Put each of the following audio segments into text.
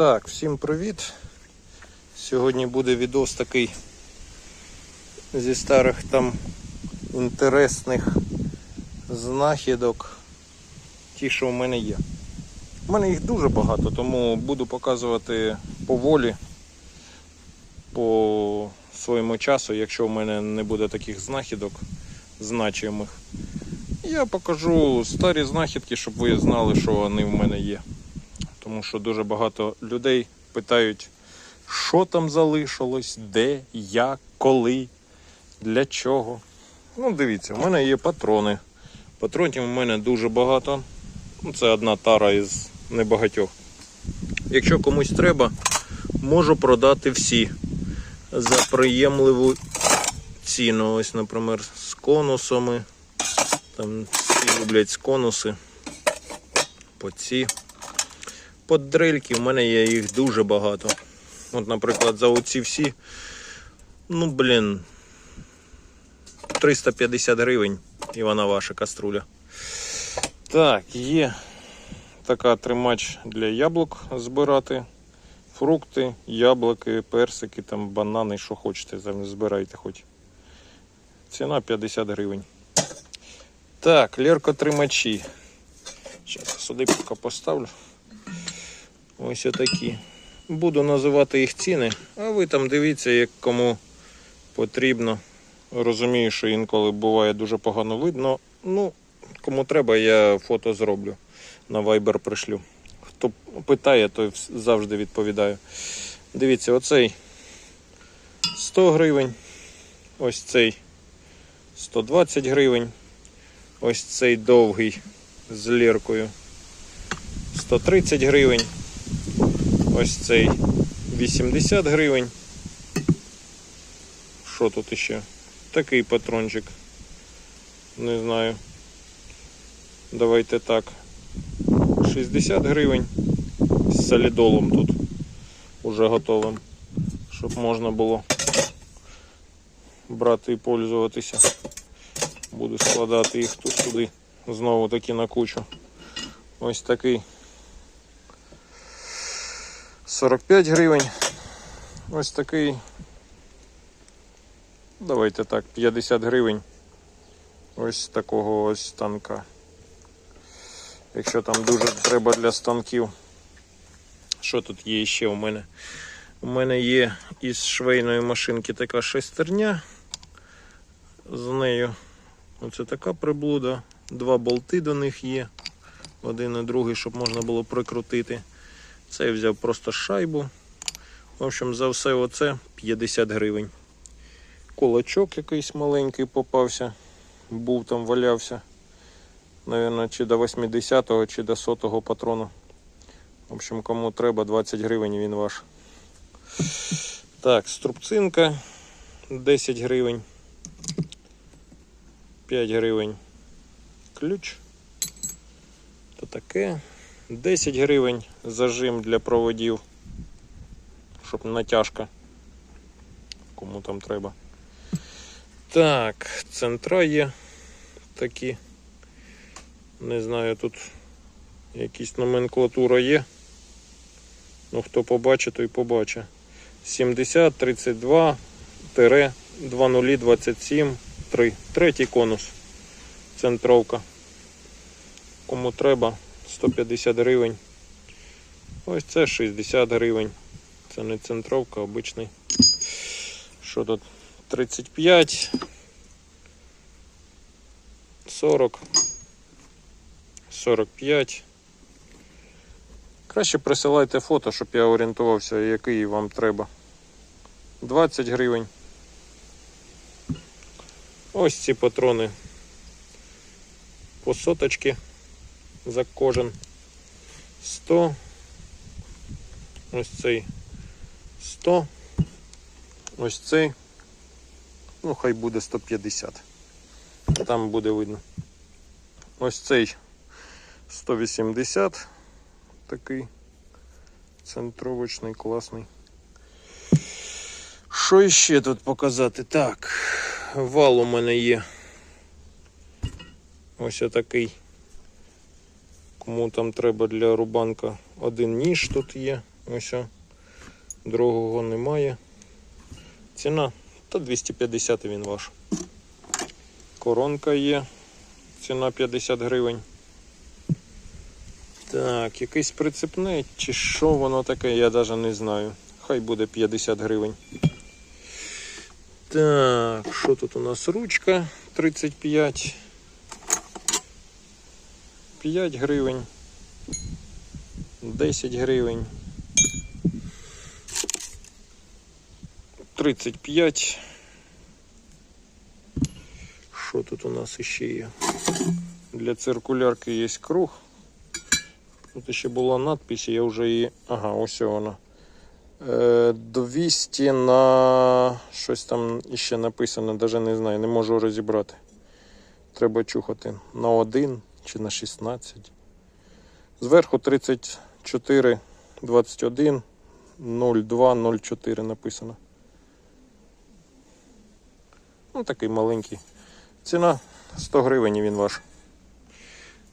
Так, всім привіт. Сьогодні буде відос такий зі старих там інтересних знахідок. Ті, що в мене є. У мене їх дуже багато, тому буду показувати поволі по своєму часу, якщо в мене не буде таких знахідок значимих. Я покажу старі знахідки, щоб ви знали, що вони в мене є. Тому що дуже багато людей питають, що там залишилось, де, як, коли, для чого. Ну, дивіться, в мене є патрони. Патронів у мене дуже багато. Ну, Це одна тара із небагатьох. Якщо комусь треба, можу продати всі за приємливу ціну. Ось, наприклад, з конусами. Там всі люблять конуси. По ці. Под дрельки в мене є їх дуже багато. От, наприклад, за оці всі, ну, блін, 350 гривень і вона ваша каструля. Так, є така тримач для яблук збирати. Фрукти, яблуки, персики, там, банани, що хочете, збирайте хоч. Ціна 50 гривень. Так, леркотримачі. Зараз сюди поставлю. Ось отакі. Буду називати їх ціни, а ви там дивіться, як кому потрібно. Розумію, що інколи буває дуже погано видно. Ну, кому треба, я фото зроблю. На Viber пришлю. Хто питає, той завжди відповідаю. Дивіться, оцей 100 гривень. Ось цей 120 гривень. Ось цей довгий з ліркою 130 гривень. Ось цей 80 гривень. Що тут іще? Такий патрончик. Не знаю. Давайте так. 60 гривень з солідолом тут уже готовим. Щоб можна було брати і пользуватися. Буду складати їх тут сюди. Знову таки на кучу. Ось такий 45 гривень. Ось такий. Давайте так, 50 гривень. Ось такого ось станка. Якщо там дуже треба для станків. Що тут є ще у мене? У мене є із швейної машинки така шестерня. З нею оце така приблуда. Два болти до них є. Один і другий, щоб можна було прикрутити. Це я взяв просто шайбу. В общем, за все оце 50 гривень. Кулачок якийсь маленький попався. Був там, валявся. Наверно, чи до 80-го, чи до 100-го патрону. В общем, кому треба 20 гривень, він ваш. Так, струбцинка 10 гривень. 5 гривень. Ключ. То таке. 10 гривень зажим для проводів, щоб натяжка. Кому там треба. Так, центра є такі. Не знаю, тут якісь номенклатура є. Ну, хто побачить, той побачить. 70, 32, 2027, 3. Третій конус. Центровка. Кому треба, 150 гривень. Ось це 60 гривень. Це не центровка, обичний. Що тут? 35, 40, 45. Краще присилайте фото, щоб я орієнтувався, який вам треба. 20 гривень. Ось ці патрони по соточки за кожен 100. Ось цей 100. Ось цей. Ну, хай буде 150. Там буде видно. Ось цей 180. Такий центровочний, класний. Що ще тут показати? Так, вал у мене є. Ось отакий. Кому там треба для рубанка один ніж тут є. Ось. Другого немає. Ціна та 250 він ваш. Коронка є. Ціна 50 гривень. Так, якийсь прицепний, чи що воно таке, я навіть не знаю. Хай буде 50 гривень. Так, що тут у нас? Ручка 35. 5 гривень. 10 гривень. 35. Що тут у нас іще є? Для циркулярки є круг. Тут ще була надпись, я вже її. Ага, ось вона. Е, 200 на щось там іще написано, навіть не знаю, не можу розібрати. Треба чухати на 1 чи на 16. Зверху 34, 21, 02, 04 написано. Ну, такий маленький. Ціна 100 гривень він ваш.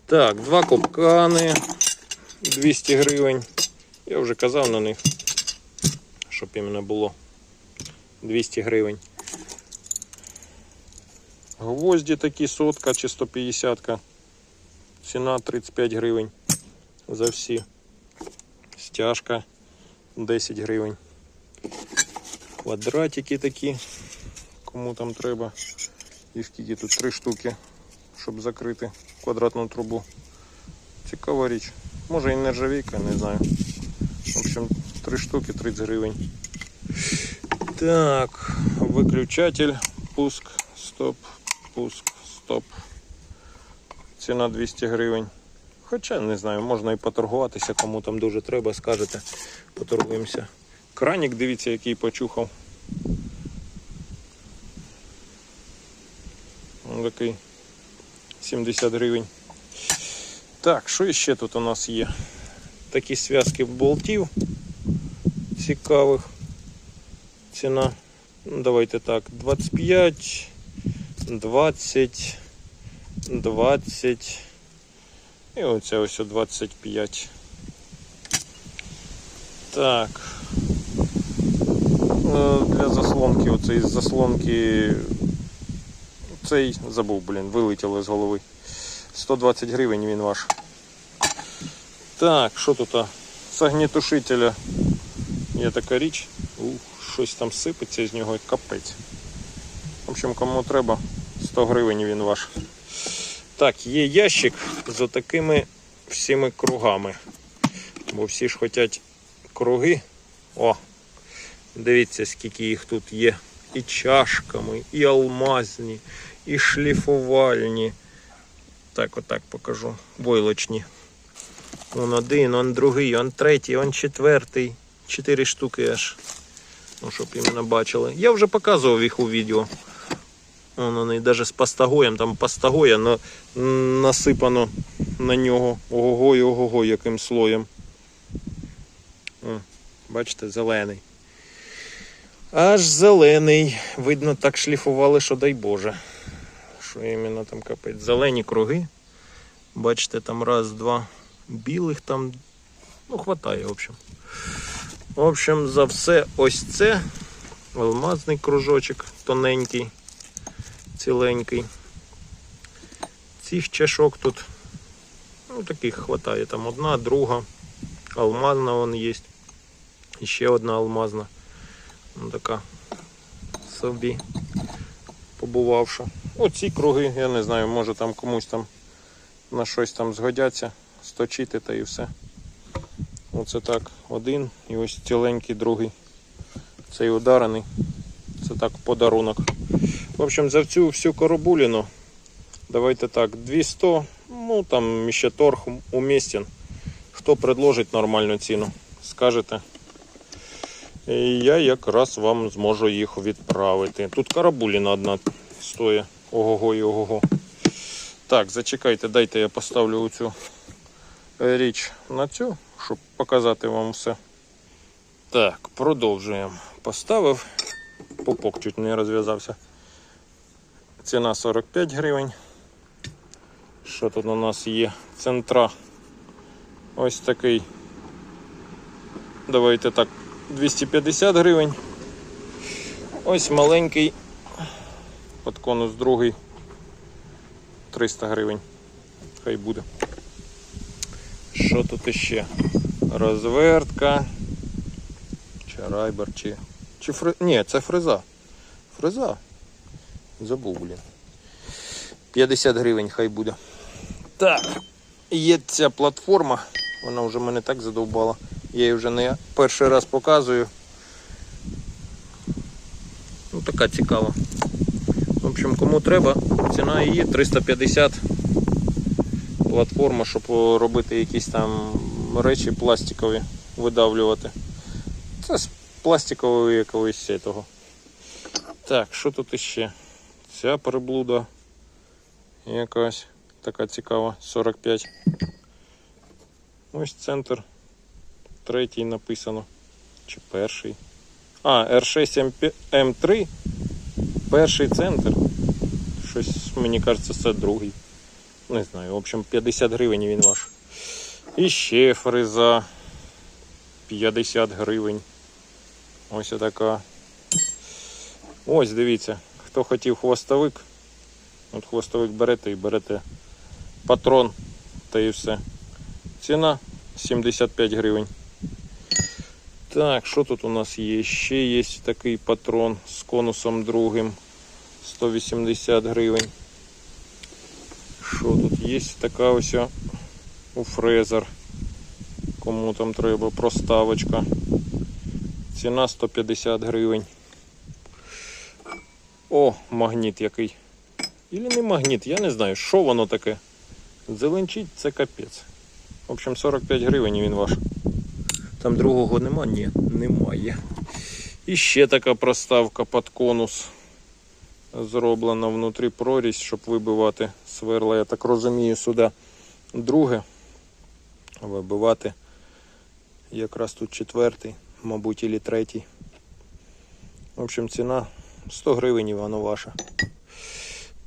Так, два копкани 200 гривень. Я вже казав на них, щоб іменно було 200 гривень. Гвозді такі сотка чи 150. Ціна 35 гривень за всі. Стяжка 10 гривень. Квадратики такі, кому там треба. І скільки тут три штуки, щоб закрити квадратну трубу. Цікава річ. Може і нержавійка, не знаю. В общем, три штуки 30 гривень. Так, виключатель, пуск, стоп, пуск, стоп. Ціна 200 гривень. Хоча не знаю, можна і поторгуватися, кому там дуже треба, скажете, поторгуємося. Кранік, дивіться, який почухав. Такий 70 гривень. Так, що ще тут у нас є? Такі зв'язки болтів цікавих. Ціна, ну, давайте так, 25, 20, 20 і оця ось 25. Так. Е, Для заслонки, оцей з заслонки. Цей забув, блін, вилетіло з голови. 120 гривень він ваш. Так, що тут? З огнетушителя є така річ. Ух, щось там сипеться з нього і капець. В общем, кому треба, 100 гривень він ваш. Так, є ящик з отакими всіми кругами. Бо всі ж хочуть круги. О! Дивіться, скільки їх тут є. І чашками, і алмазні, і шліфувальні. Так, отак покажу. Войлочні. Он один, он другий, он третій, он четвертий. Чотири штуки аж. Ну, щоб іменно бачили. Я вже показував їх у відео. Вон вони навіть з пастагоєм, там пастагоя на, насипано на нього. Ого і ого, яким слоєм. О, бачите, зелений. Аж зелений. Видно, так шліфували, що дай Боже. Що іменно там капець. Зелені круги. Бачите, там раз, два білих там. Ну, хватає, в общем. В общем, за все ось це. Алмазний кружочок тоненький, ціленький. Цих чашок тут. Ну, таких хватає. Там одна, друга. Алмазна вон є. Ще одна алмазна. Ну, така собі побувавша. Оці круги, я не знаю, може там комусь там на щось там згодяться, сточити та і все. Оце так, один і ось ціленький другий. Цей ударений. Це так подарунок. В общем, за цю всю коробуліну, давайте так, 200, ну там ще торг умістен. Хто предложить нормальну ціну, скажете. Я якраз вам зможу їх відправити. Тут карабуліна одна стоїть. Ого-го і ого-го. Так, зачекайте, дайте я поставлю цю річ на цю, щоб показати вам все. Так, продовжуємо. Поставив. Пупок чуть не розв'язався. Ціна 45 гривень. Що тут у нас є? Центра. Ось такий давайте так, 250 гривень. Ось маленький під конус другий 300 гривень. Хай буде. Що тут іще? Розвертка. Чи райбер, чи. Чи фри... Ні, це фреза. Фреза. Забув, блін. 50 гривень хай буде. Так, є ця платформа. Вона вже мене так задовбала. Я її вже не перший раз показую. Ну, така цікава. В общем, кому треба, ціна її 350 платформа, щоб робити якісь там речі пластикові, видавлювати. Це з пластикового якогось того. Так, що тут іще? Ця приблуда якась така цікава, 45. Ось центр. Третій написано. Чи перший. А, R6 M3. Перший центр. Щось, мені кажеться, це другий. Не знаю, в общем, 50 гривень він ваш. І ще фреза 50 гривень. Ось така. Ось, дивіться, хто хотів хвостовик. От хвостовик берете і берете патрон та і все. Ціна 75 гривень. Так, що тут у нас є? Ще є такий патрон з конусом другим. 180 гривень. Що тут є така ось у фрезер. Кому там треба проставочка. Ціна 150 гривень. О, магніт який. Ілі не магніт, я не знаю, що воно таке. Зеленчить це капець. В общем, 45 гривень він ваш. Там другого нема? Ні, немає. І ще така проставка під конус. Зроблена внутрі прорізь, щоб вибивати сверла. Я так розумію, сюди друге. Вибивати якраз тут четвертий, мабуть, і третій. В общем, ціна 100 гривень воно ваша.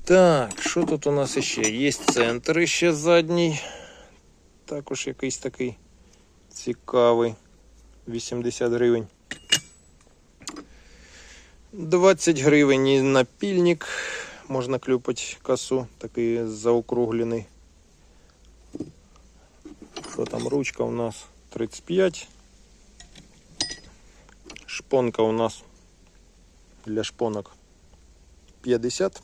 Так, що тут у нас ще? Є центр ще задній. Також якийсь такий цікавий. 80 гривень. 20 гривень і напільник. Можна клюпати косу, такий заокруглений. Що там ручка у нас? 35. Шпонка у нас для шпонок 50.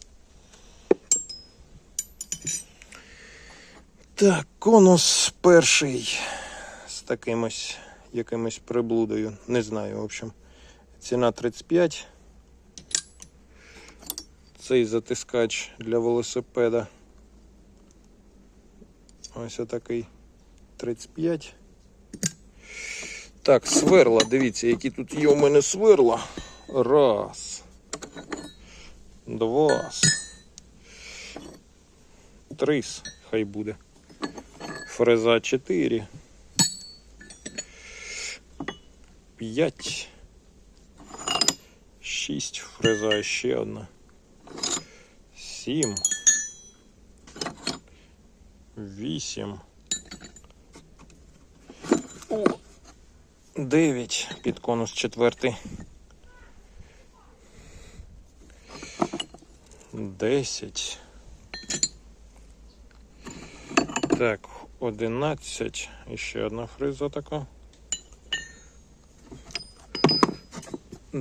Так, конус перший з таким ось якимось приблудою. Не знаю, в общем. Ціна 35. Цей затискач для велосипеда. Ось отакий 35. Так, сверла, дивіться, які тут є у мене сверла. Раз. Два. Три. Хай буде. Фреза 4. 5. 6. Фреза ще одна. 7. 8. О, 9. Під конус четвертий. 10. Так, 11. І ще одна фреза така.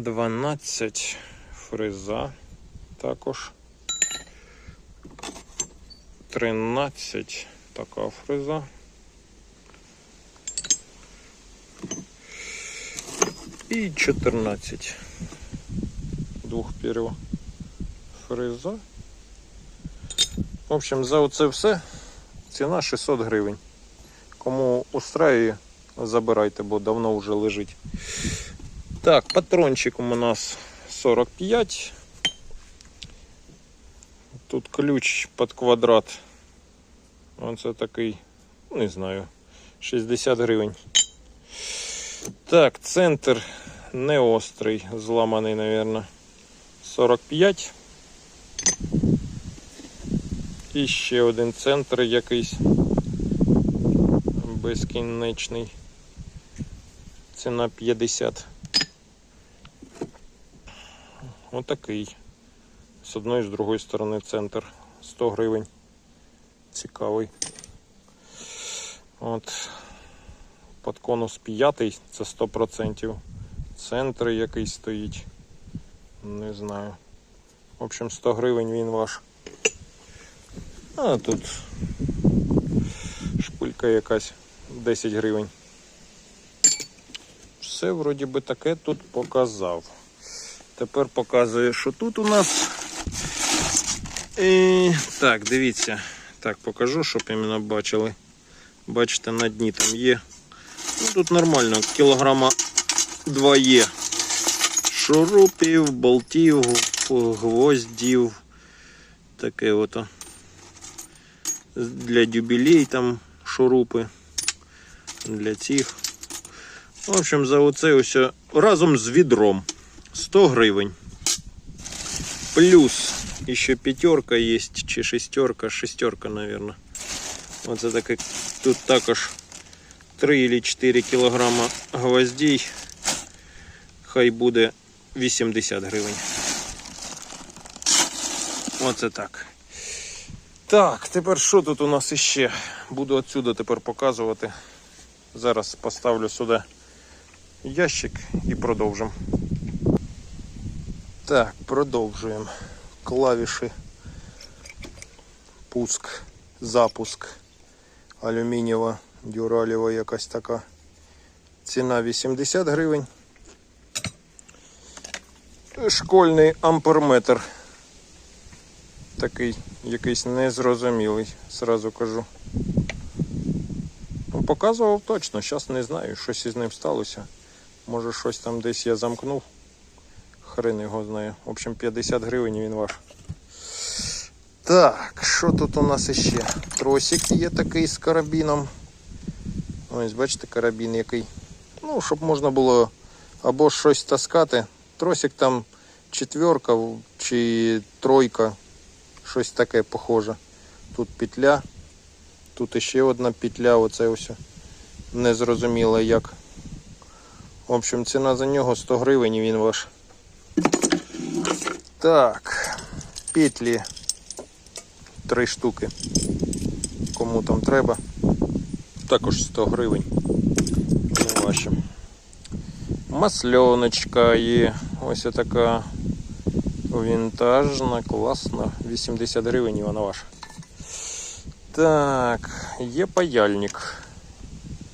12 фреза також. 13 така фреза. І 14 двохпірова фреза. В общем, за оце все ціна 600 гривень. Кому устраює, забирайте, бо давно вже лежить. Так, патрончик у нас 45. Тут ключ під квадрат. Оце такий, не знаю, 60 гривень. Так, центр не острий, зламаний, мабуть. 45. І ще один центр якийсь безкінечний. Ціна 50. Отакий. З одної з другої сторони центр 100 гривень. Цікавий. От. Под конус 5 це 100%. Центр який стоїть. Не знаю. В общем, 100 гривень він ваш. А тут шпилька якась 10 гривень. Все вроді би таке тут показав. Тепер показує, що тут у нас. І... Так, дивіться. Так, покажу, щоб іменно бачили. Бачите, на дні там є. Ну, тут нормально, кілограма 2 є. Шурупів, болтів, гвоздів. Таке ото. Для дюбілей там шурупи. Для цих. В общем, за оце ось разом з відром 100 гривень. Плюс ще п'ятерка є, чи шестерка, шестерка, наверное. Оце таке тут також 3 или 4 кілограма гвоздей. Хай буде 80 гривень. Оце так. Так, тепер що тут у нас іще? Буду отсюда тепер показувати. Зараз поставлю сюди ящик і продовжимо. Так, продовжуємо. Клавіші. Пуск, запуск. Алюмінієва, дюралєва якась така. Ціна 80 гривень. Школьний амперметр. Такий якийсь незрозумілий, сразу кажу. Ну, Показував точно, зараз не знаю, щось із ним сталося. Може щось там десь я замкнув. Хрен його знає. В общем, 50 гривень він ваш. Так, що тут у нас іще? Тросик є такий з карабіном. Ось, бачите, карабін який. Ну, щоб можна було або щось таскати. Тросик там четверка чи тройка. Щось таке похоже. Тут петля. Тут іще одна петля, оце ось. Незрозуміло як. В общем, ціна за нього 100 гривень і він ваш. Так, петлі три штуки. Кому там треба. Також 100 гривень. Не ваші. Масльоночка є. Ось така вінтажна, класна. 80 гривень і вона ваша. Так, є паяльник.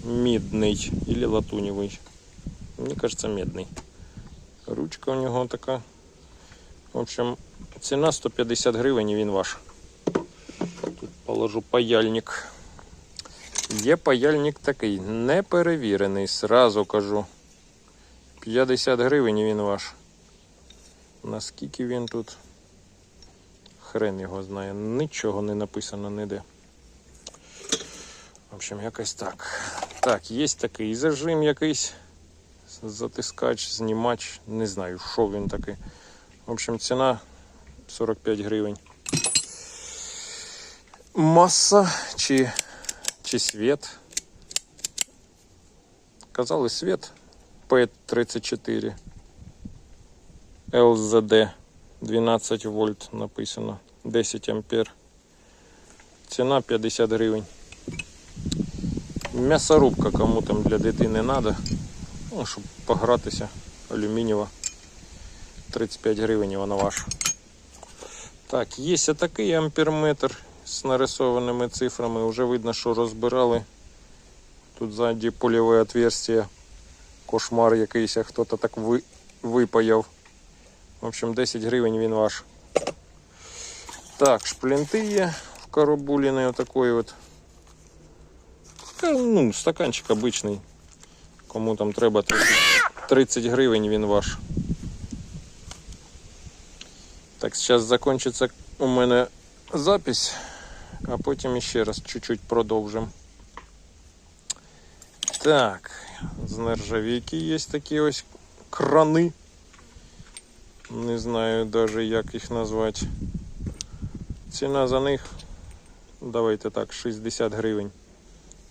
Мідний или латуневий. Мені кажется, медний. Ручка у нього така. В общем, ціна 150 гривень і він ваш. Тут положу паяльник. Є паяльник такий, неперевірений, сразу кажу. 50 гривень і він ваш. Наскільки він тут? Хрен його знає. Нічого не написано ніде. В общем, якось так. Так, є такий зажим якийсь. Затискач, знімач. Не знаю, що він такий. В общем, ціна 45 гривень. Маса чи, чи світ. Казали світ P34 LZD 12 вольт написано 10 ампер. Ціна 50 гривень. М'ясорубка кому там для дитини треба. Ну, щоб погратися. Алюмінієва. 35 гривень вона ваша. Так, є такий амперметр з нарисованими цифрами. Вже видно, що розбирали. Тут ззаді польове отверстие. Кошмар якийсь, а хто-то так ви... випаяв. В общем, 10 гривень він ваш. Так, шплінти є в карабуліни отакої от. Ну, стаканчик обичний. Кому там треба 30, 30 гривень він ваш. Так, зараз закінчиться у мене запись, а потім ще раз чуть-чуть продовжимо. Так, з нержавійки є такі ось крани. Не знаю навіть як їх назвати. Ціна за них, давайте так, 60 гривень.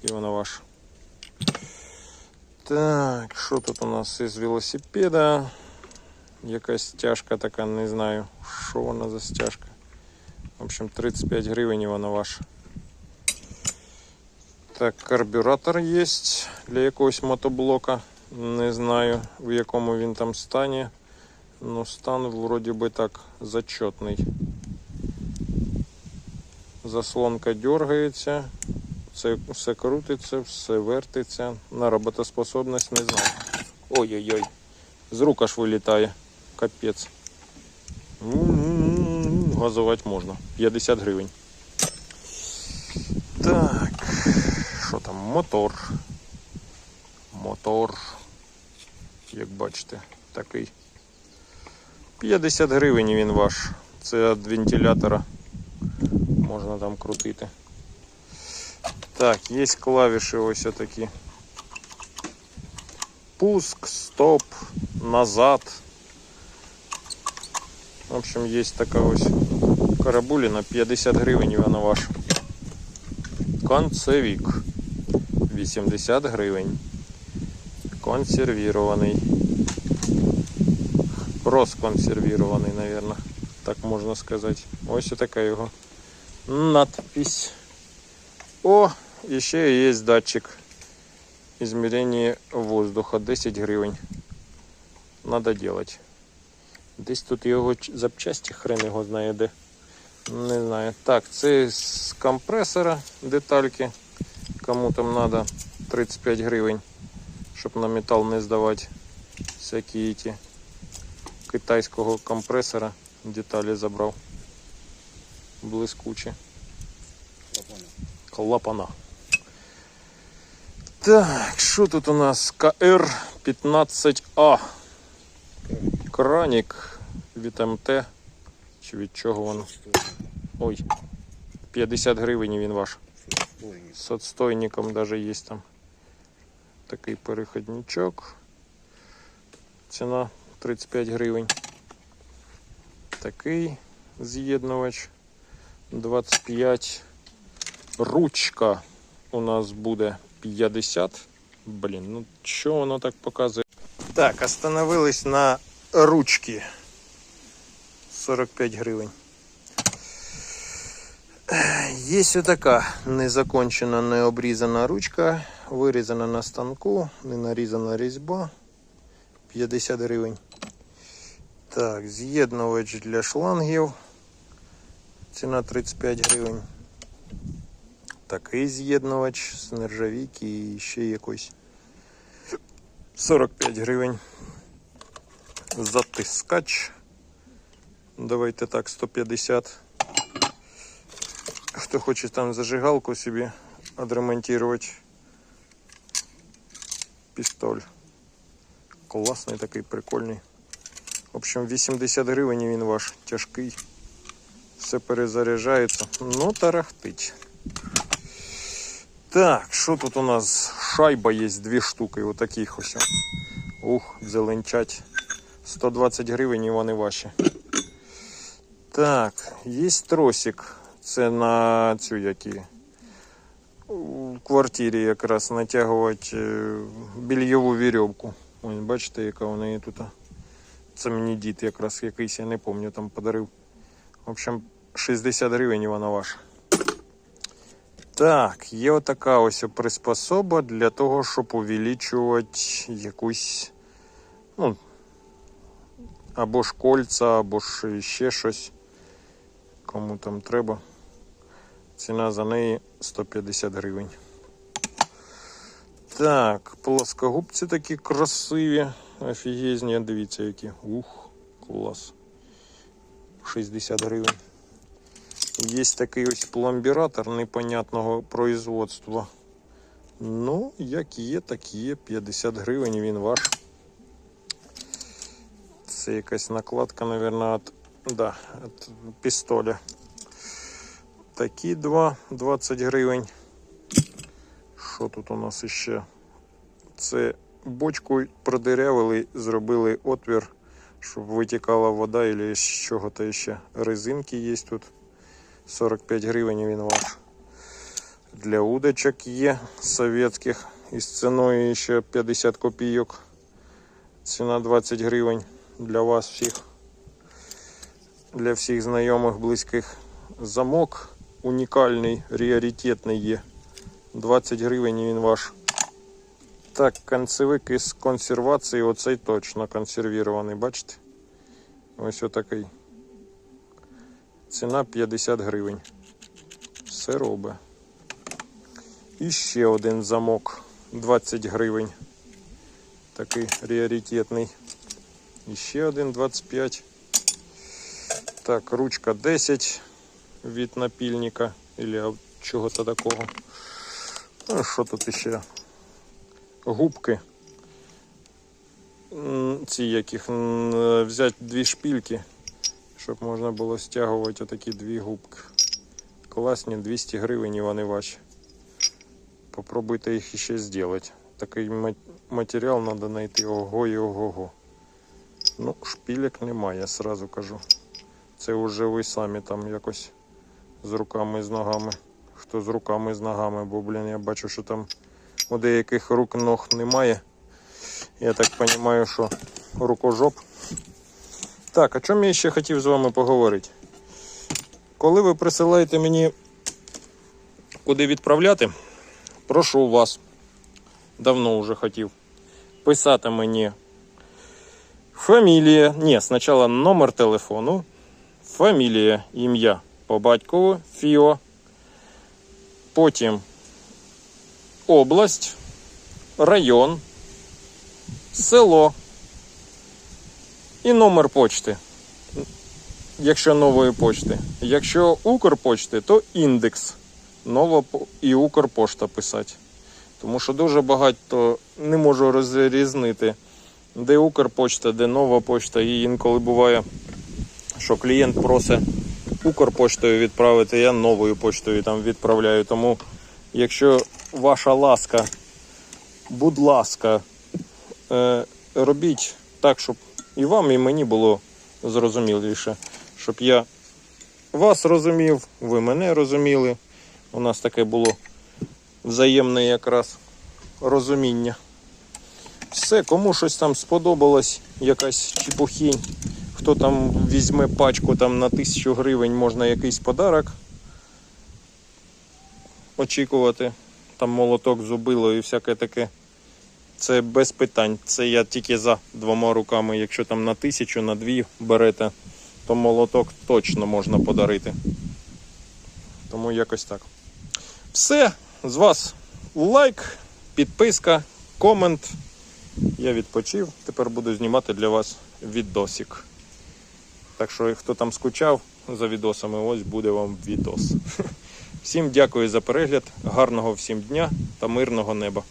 І вона ваша. Так, що тут у нас із велосипеда? Якась стяжка така, не знаю, що вона за стяжка. В общем, 35 гривень і вона ваша. Так, карбюратор є для якогось мотоблока. Не знаю, в якому він там стані. Ну, стан вроді би так зачетний. Заслонка дергається. Це все крутиться, все вертиться. На роботоспособність не знаю. Ой-ой-ой. З рук аж вилітає. Капець. Газувати можна. 50 гривень. Так. Що там? Мотор. Мотор. Як бачите, такий. 50 гривень він ваш. Це від вентилятора. Можна там крутити. Так, є клавіші ось такі. Пуск, стоп, назад. В общем, є така ось карабуліна, 50 гривень вона ваша. Концевік 80 гривень. Консервірований. Розконсервірований, наверное. Так можна сказати. Ось така його надпись. О, і ще є датчик измерения воздуха 10 гривень. Надо делать. Десь тут його запчасті хрен його знає де. Не знаю. Так, це з компресора детальки. Кому там надо 35 гривень, щоб на метал не здавати всякі ті китайського компресора деталі забрав. Блискучі. Клапана. Так, що тут у нас? КР-15А. Кранік від МТ. Чи від чого воно? Ой. 50 гривень він ваш. З отстойником даже є там. Такий переходничок. Ціна 35 гривень. Такий з'єднувач 25. Ручка у нас буде 50. Блін, ну що воно так показує? Так, остановились на ручки. 45 гривень. Є така незакончена, необрізана ручка, вирізана на станку, не нарізана різьба. 50 гривень. Так, з'єднувач для шлангів. Ціна 35 гривень. Такий з'єднувач з нержавійки і ще якось 45 гривень. Затискач. Давайте так, 150. Хто хоче там зажигалку собі відремонтувати. Пістоль. Класний такий, прикольний. В общем, 80 гривень він ваш тяжкий. Все перезаряджається. Ну, тарахтить. Так, що тут у нас? Шайба є дві штуки, отаких ось. Ух, зеленчать. 120 гривень і вони ваші. Так, є тросик. Це на цю які. У квартирі якраз натягувати е, більйову вірьовку. Ось бачите, яка у неї тут. Це мені дід якраз якийсь, я не пам'ятаю, там подарив. В общем, 60 гривень і вона ваша. Так, є отака ось приспособа для того, щоб увеличувати якусь, ну, або ж кольця, або ж ще щось. Кому там треба. Ціна за неї 150 гривень. Так, плоскогубці такі красиві, офігезні, дивіться які. Ух, клас. 60 гривень. Є такий ось пломбіратор непонятного производства. Ну, як є, так є. 50 гривень він ваш. Це якась накладка, мабуть, від, да, від пістоля. Такі два 20 гривень. Що тут у нас іще? Це бочку продирявили, зробили отвір, щоб витікала вода, або з чого-то ще. Резинки є тут. 45 гривень він ваш. Для удочок є советських із ціною ще 50 копійок. Ціна 20 гривень для вас всіх. Для всіх знайомих, близьких. Замок унікальний, раритетний є. 20 гривень він ваш. Так, концевик із консервації, оцей точно консервірований, бачите? Ось отакий. Ціна 50 гривень. Все робить. І ще один замок 20 гривень. Такий раритетний. І ще один 25. Так, ручка 10 від напільника. Или чого-то такого. Ну, що тут ще? Губки. Ці яких взяти дві шпильки, щоб можна було стягувати отакі дві губки. Класні 200 гривень вони ваші. Попробуйте їх ще зробити. Такий матеріал треба знайти ого і ого-го. Ну, шпілек немає, сразу кажу. Це вже ви самі там якось з руками з ногами. Хто з руками з ногами, бо, блін, я бачу, що там у деяких рук ног немає. Я так розумію, що рукожоп. Так, о чому я ще хотів з вами поговорити? Коли ви присилаєте мені куди відправляти, прошу вас, давно вже хотів, писати мені фамілія, ні, спочатку номер телефону, фамілія, ім'я по батькову, ФІО, потім область, район, село і номер почти. Якщо нової почти. Якщо Укрпочти, то індекс нова і Укрпошта писати. Тому що дуже багато не можу розрізнити, де Укрпочта, де нова почта. І інколи буває, що клієнт просить Укрпоштою відправити, я новою поштою там відправляю. Тому, якщо ваша ласка, будь ласка, е, робіть так, щоб і вам, і мені було зрозуміліше, щоб я вас розумів, ви мене розуміли. У нас таке було взаємне якраз розуміння. Все, кому щось там сподобалось, якась чепухінь, хто там візьме пачку там на тисячу гривень, можна якийсь подарок очікувати. Там молоток зубило і всяке таке. Це без питань. Це я тільки за двома руками. Якщо там на тисячу, на дві берете, то молоток точно можна подарити. Тому якось так. Все, з вас лайк, підписка, комент. Я відпочив. Тепер буду знімати для вас відосик. Так що, хто там скучав за відосами, ось буде вам відос. Всім дякую за перегляд, гарного всім дня та мирного неба.